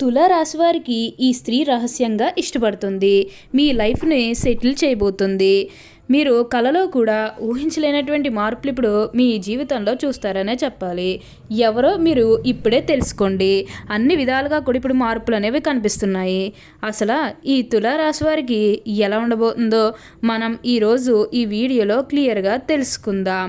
తులారాశి వారికి ఈ స్త్రీ రహస్యంగా ఇష్టపడుతుంది. మీ లైఫ్ని సెటిల్ చేయబోతుంది. మీరు కలలో కూడా ఊహించలేనటువంటి మార్పులు ఇప్పుడు మీ జీవితంలో చూస్తారనే చెప్పాలి. ఎవరో మీరు ఇప్పుడే తెలుసుకోండి. అన్ని విధాలుగా కూడా ఇప్పుడు మార్పులు అనేవి కనిపిస్తున్నాయి. అసలు ఈ తులారాశి వారికి ఎలా ఉండబోతుందో మనం ఈరోజు ఈ వీడియోలో క్లియర్గా తెలుసుకుందాం.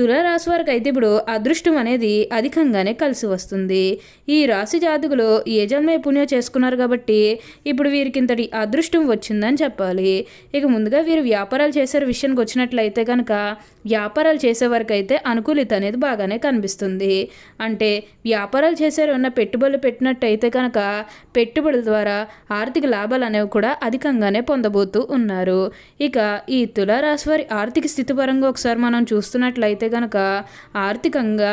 తులారాశి వారికి అయితే ఇప్పుడు అదృష్టం అనేది అధికంగానే కలిసి వస్తుంది. ఈ రాశి జాతకులు ఏ జన్మే పుణ్యం చేసుకున్నారు కాబట్టి ఇప్పుడు వీరికి ఇంతటి అదృష్టం వచ్చిందని చెప్పాలి. ఇక ముందుగా వీరు వ్యాపారాలు చేసే విషయానికి వచ్చినట్లయితే కనుక వ్యాపారాలు చేసే వరకు అయితే అనుకూలిత అనేది బాగానే కనిపిస్తుంది. అంటే వ్యాపారాలు చేసేవారు ఉన్న పెట్టుబడులు పెట్టినట్టయితే కనుక పెట్టుబడుల ద్వారా ఆర్థిక లాభాలు అనేవి కూడా అధికంగానే పొందబోతూ ఉన్నారు. ఇక ఈ తులారాశి వారి ఆర్థిక స్థితి పరంగా ఒకసారి మనం చూస్తున్నట్లయితే కనుక ఆర్థికంగా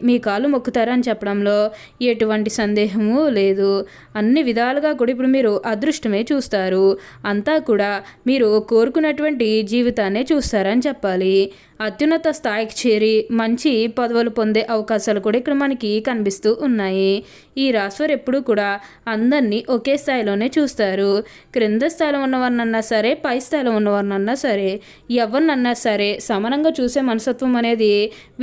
మీ కాలు మొక్కుతారని చెప్పడంలో ఎటువంటి సందేహము లేదు. అన్ని విధాలుగా కూడా ఇప్పుడు మీరు అదృష్టమే చూస్తారు. అంతా కూడా మీరు కోరుకున్నటువంటి జీవితాన్నే చూస్తారని చెప్పాలి. అత్యున్నత స్థాయికి చేరి మంచి పదవులు పొందే అవకాశాలు కూడా ఇక్కడ మనకి కనిపిస్తూ ఉన్నాయి. ఈ రాశివారు ఎప్పుడూ కూడా అందరినీ ఒకే స్థాయిలోనే చూస్తారు. క్రింద స్థాయిలో ఉన్నవారినన్నా సరే పై స్థాయిలో ఉన్నవారినన్నా సరే ఎవరినన్నా సరే సమానంగా చూసే మనసత్వం అనేది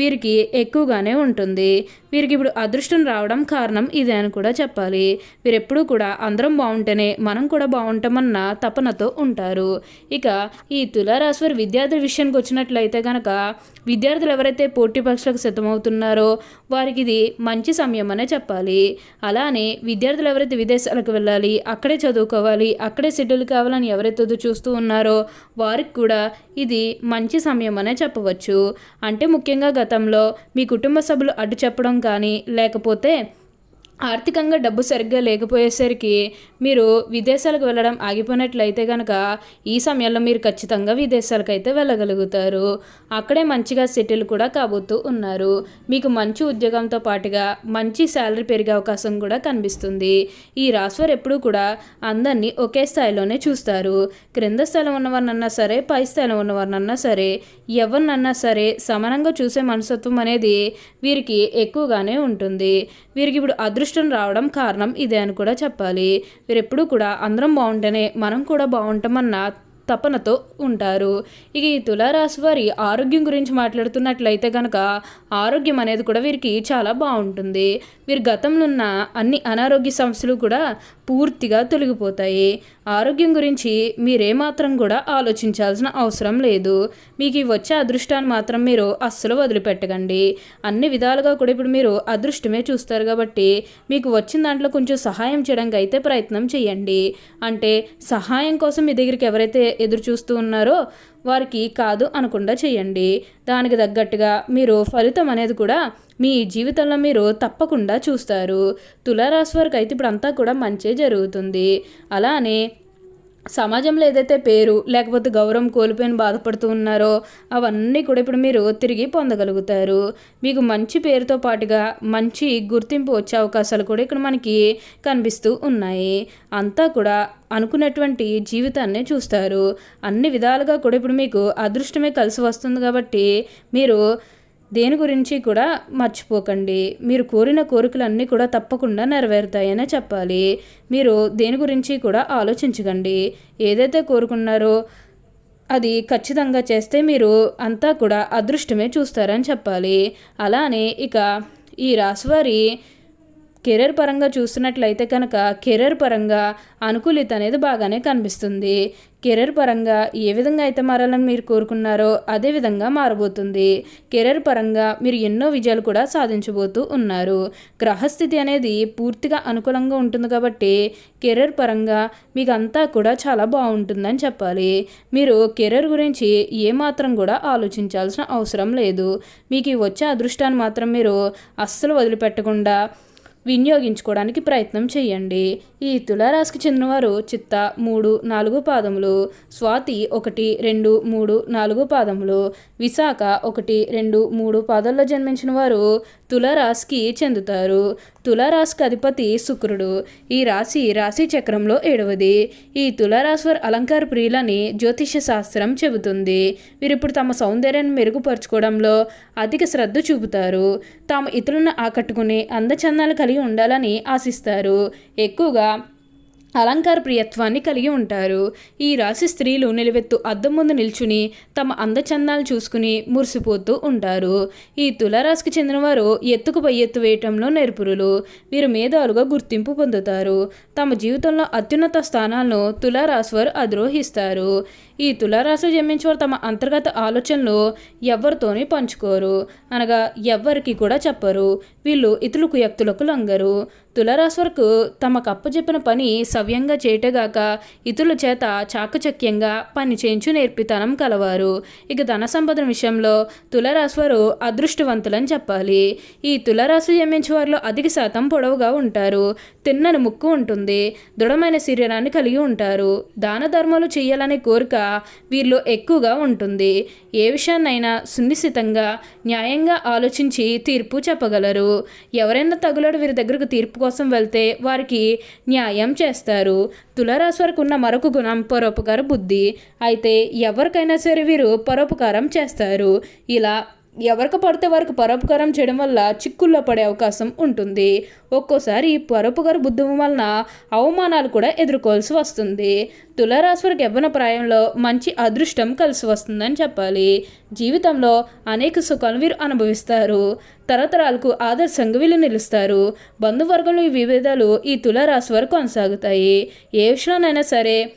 వీరికి ఎక్కువగానే ఉంటుంది. వీరికి ఇప్పుడు అదృష్టం రావడం కారణం ఇదే అని కూడా చెప్పాలి. వీరెప్పుడూ కూడా అందరం బాగుంటేనే మనం కూడా బాగుంటామన్న తపనతో ఉంటారు. ఇక ఈ తులారాశి వారి విద్యార్థుల విషయానికి వచ్చినట్లయితే కనుక విద్యార్థులు ఎవరైతే పోటీ పరీక్షలకు సిద్ధమవుతున్నారో వారికి ఇది మంచి సమయం అనే చెప్పాలి. అలానే విద్యార్థులు ఎవరైతే విదేశాలకు వెళ్ళాలి అక్కడే చదువుకోవాలి అక్కడే షెడ్యూల్ కావాలని ఎవరైతే చూస్తూ ఉన్నారో వారికి కూడా ఇది మంచి సమయం అనే చెప్పవచ్చు. అంటే ముఖ్యంగా గతంలో మీ కుటుంబ సభ్యులు అడ్డు చెప్పడం కానీ లేకపోతే ఆర్థికంగా డబ్బు సరిగ్గా లేకపోయేసరికి మీరు విదేశాలకు వెళ్ళడం ఆగిపోయినట్లయితే కనుక ఈ సమయంలో మీరు ఖచ్చితంగా విదేశాలకు అయితే వెళ్ళగలుగుతారు. అక్కడే మంచిగా సెటిల్ కూడా కాబోతూ ఉన్నారు. మీకు మంచి ఉద్యోగంతో పాటుగా మంచి శాలరీ పెరిగే అవకాశం కూడా కనిపిస్తుంది. ఈ రాశివారు ఎప్పుడూ కూడా అందరినీ ఒకే స్థాయిలోనే చూస్తారు. క్రింద స్థాయిలో ఉన్నవారినన్నా సరే పై స్థాయిలో ఉన్నవారినన్నా సరే ఎవరినన్నా సరే సమానంగా చూసే మనస్తత్వం అనేది వీరికి ఎక్కువగానే ఉంటుంది. వీరికి ఇప్పుడు అదృష్టం రావడం కారణం ఇదే అని కూడా చెప్పాలి. వీరెప్పుడు కూడా అందరం బాగుంటేనే మనం కూడా బాగుంటామన్న తపనతో ఉంటారు. ఇక ఈ తులారాశి వారి ఆరోగ్యం గురించి మాట్లాడుతున్నట్లయితే కనుక ఆరోగ్యం అనేది కూడా వీరికి చాలా బాగుంటుంది. వీరి గతంలో ఉన్న అన్ని అనారోగ్య సమస్యలు కూడా పూర్తిగా తొలగిపోతాయి. ఆరోగ్యం గురించి మీరేమాత్రం కూడా ఆలోచించాల్సిన అవసరం లేదు. మీకు వచ్చే అదృష్టాన్ని మాత్రం మీరు అస్సలు వదిలిపెట్టకండి. అన్ని విధాలుగా కూడా ఇప్పుడు మీరు అదృష్టమే చూస్తారు కాబట్టి మీకు వచ్చిన దాంట్లో కొంచెం సహాయం చేయడానికి అయితే ప్రయత్నం చేయండి. అంటే సహాయం కోసం మీ దగ్గరికి ఎవరైతే ఎదురు చూస్తూ ఉన్నారో వారికి కాదు అనకుండా చేయండి. దానికి తగ్గట్టుగా మీరు ఫలితం అనేది కూడా మీ జీవితంలో మీరు తప్పకుండా చూస్తారు. తులారాశి వారికి అయితే ఇప్పుడు అంతా కూడా మంచి జరుగుతుంది. అలానే సమాజంలో ఏదైతే పేరు లేకపోతే గౌరవం కోల్పోయిన బాధపడుతూ ఉన్నారో అవన్నీ కూడా ఇప్పుడు మీరు తిరిగి పొందగలుగుతారు. మీకు మంచి పేరుతో పాటుగా మంచి గుర్తింపు వచ్చే అవకాశాలు కూడా ఇక్కడ మనకి కనిపిస్తూ ఉన్నాయి. అంతా కూడా అనుకున్నటువంటి జీవితాన్ని చూస్తారు. అన్ని విధాలుగా కూడా ఇప్పుడు మీకు అదృష్టమే కలిసి వస్తుంది కాబట్టి మీరు దేని గురించి కూడా మర్చిపోకండి. మీరు కోరిన కోరికలన్నీ కూడా తప్పకుండా నెరవేరుతాయనే చెప్పాలి. మీరు దేని గురించి కూడా ఆలోచించకండి. ఏదైతే కోరుకున్నారో అది ఖచ్చితంగా చేస్తే మీరు అంతా కూడా అదృష్టమే చూస్తారని చెప్పాలి. అలానే ఇక ఈ రాశివారి కెరీర్ పరంగా చూస్తున్నట్లయితే కనుక కెరీర్ పరంగా అనుకూలిత అనేది బాగానే కనిపిస్తుంది. కెరీర్ పరంగా ఏ విధంగా అయితే మారాలని మీరు కోరుకున్నారో అదే విధంగా మారబోతుంది. కెరీర్ పరంగా మీరు ఎన్నో విజయాలు కూడా సాధించబోతూ ఉన్నారు. గ్రహస్థితి అనేది పూర్తిగా అనుకూలంగా ఉంటుంది కాబట్టి కెరీర్ పరంగా మీకు అంతా కూడా చాలా బాగుంటుందని చెప్పాలి. మీరు కెరీర్ గురించి ఏమాత్రం కూడా ఆలోచించాల్సిన అవసరం లేదు. మీకు వచ్చే అదృష్టాన్ని మాత్రం మీరు అస్సలు వదిలిపెట్టకుండా వినియోగించుకోవడానికి ప్రయత్నం చేయండి. ఈ తులారాశికి చెందినవారు చిత్త మూడు నాలుగు పాదములు స్వాతి ఒకటి రెండు మూడు నాలుగు పాదములు విశాఖ ఒకటి రెండు మూడు పాదాల్లో జన్మించిన వారు తులారాశికి చెందుతారు. తులారాశికి అధిపతి శుక్రుడు. ఈ రాశి రాశి చక్రంలో ఏడవది. ఈ తులారాశి వారి అలంకార ప్రియులని జ్యోతిష శాస్త్రం చెబుతుంది. వీరిప్పుడు తమ సౌందర్యాన్ని మెరుగుపరుచుకోవడంలో అధిక శ్రద్ధ చూపుతారు. తాము ఇతరులను ఆకట్టుకుని అందచందాలు కలిగి కలిగి ఉండాలని ఆశిస్తారు. ఎక్కువగా అలంకార ప్రియత్వాన్ని కలిగి ఉంటారు. ఈ రాశి స్త్రీలు నిలువెత్తు అద్దం ముందు నిల్చుని తమ అందచందాలు చూసుకుని మురిసిపోతూ ఉంటారు. ఈ తులారాశికి చెందినవారు ఎత్తుకు పై ఎత్తు వేయటంలో నేర్పురులు. వీరు మేధావులుగా గుర్తింపు పొందుతారు. తమ జీవితంలో అత్యున్నత స్థానాలను తులారాశి వారు అధిరోహిస్తారు. ఈ తులారాశి జన్మించేవారు తమ అంతర్గత ఆలోచనలు ఎవరితోని పంచుకోరు. అనగా ఎవ్వరికి కూడా చెప్పరు. వీళ్ళు ఇతరులకు వ్యక్తులకు లొంగరు. తులారాశి వరకు తమకు అప్పచెప్పిన పని సవ్యంగా చేయటగాక ఇతరుల చేత చాకచక్యంగా పని చేయించు నేర్పితనం కలవారు. ఇక ధన సంపదన విషయంలో తులారాశి వారు అదృష్టవంతులని చెప్పాలి. ఈ తులారాశి జన్మించే వారిలో అధిక శాతం పొడవుగా ఉంటారు. తిన్నని ముక్కు ఉంటుంది. దృఢమైన శరీరాన్ని కలిగి ఉంటారు. దాన ధర్మాలు చేయాలనే కోరిక వీరిలో ఎక్కువగా ఉంటుంది. ఏ విషయాన్నైనా సునిశ్చితంగా న్యాయంగా ఆలోచించి తీర్పు చెప్పగలరు. ఎవరైనా తగులడు వీరి దగ్గరకు తీర్పు కోసం వెళ్తే వారికి న్యాయం చేస్తారు. తులారాశి వరకు ఉన్న మరొక గుణం పరోపకార బుద్ధి. అయితే ఎవరికైనా సరే వీరు పరోపకారం చేస్తారు. ఇలా ఎవరికి పడితే వారికి పరోపకారం చేయడం వల్ల చిక్కుల్లో పడే అవకాశం ఉంటుంది. ఒక్కోసారి పరోపకార బుద్ధి వలన అవమానాలు కూడా ఎదుర్కోవాల్సి వస్తుంది. తులారాశి వారికి యవ్వన ప్రాయంలో మంచి అదృష్టం కలిసి వస్తుందని చెప్పాలి. జీవితంలో అనేక సుఖాలు వీరు అనుభవిస్తారు. తరతరాలకు ఆదర్శంగా వీళ్ళు నిలుస్తారు. బంధువర్గంలో ఈ విభేదాలు ఈ తులారాశి వారు కొనసాగుతాయి. ఏ విషయంలోనైనా సరే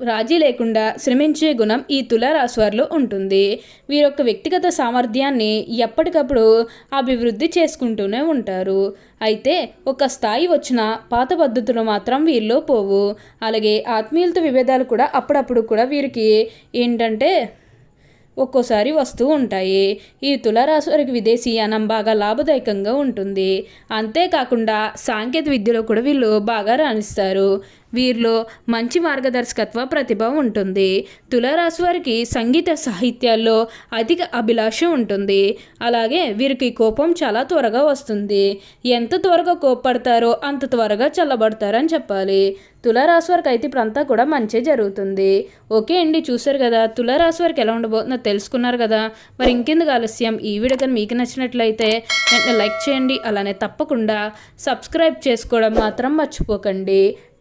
రాజీ లేకుండా శ్రమించే గుణం ఈ తులారాశి వారిలో ఉంటుంది. వీరొక్క వ్యక్తిగత సామర్థ్యాన్ని ఎప్పటికప్పుడు అభివృద్ధి చేసుకుంటూనే ఉంటారు. అయితే ఒక స్థాయి వచ్చిన పాత పద్ధతులు మాత్రం వీరిలో పోవు. అలాగే ఆత్మీయులతో విభేదాలు కూడా అప్పుడప్పుడు కూడా వీరికి ఏంటంటే ఒక్కోసారి వస్తూ ఉంటాయి. ఈ తులారాశి వారికి విదేశీయానం బాగా లాభదాయకంగా ఉంటుంది. అంతేకాకుండా సాంకేతిక విద్యలో కూడా వీళ్ళు బాగా రాణిస్తారు. వీరిలో మంచి మార్గదర్శకత్వ ప్రతిభ ఉంటుంది. తులారాశి వారికి సంగీత సాహిత్యాల్లో అధిక అభిలాష ఉంటుంది. అలాగే వీరికి కోపం చాలా త్వరగా వస్తుంది. ఎంత త్వరగా కోప్పడతారో అంత త్వరగా చల్లబడతారని చెప్పాలి. తులారాశి వారికి అయితే ఇప్పుడంతా కూడా మంచి జరుగుతుంది. ఓకే అండి చూసారు కదా? తులారాశి వారికి ఎలా ఉండబోతుందో తెలుసుకున్నారు కదా? మరి ఇంకెందుకు ఆలస్యం? ఈ వీడియో కానీ మీకు నచ్చినట్లయితే వెంటనే లైక్ చేయండి. అలానే తప్పకుండా సబ్స్క్రైబ్ చేసుకోవడం మాత్రం మర్చిపోకండి.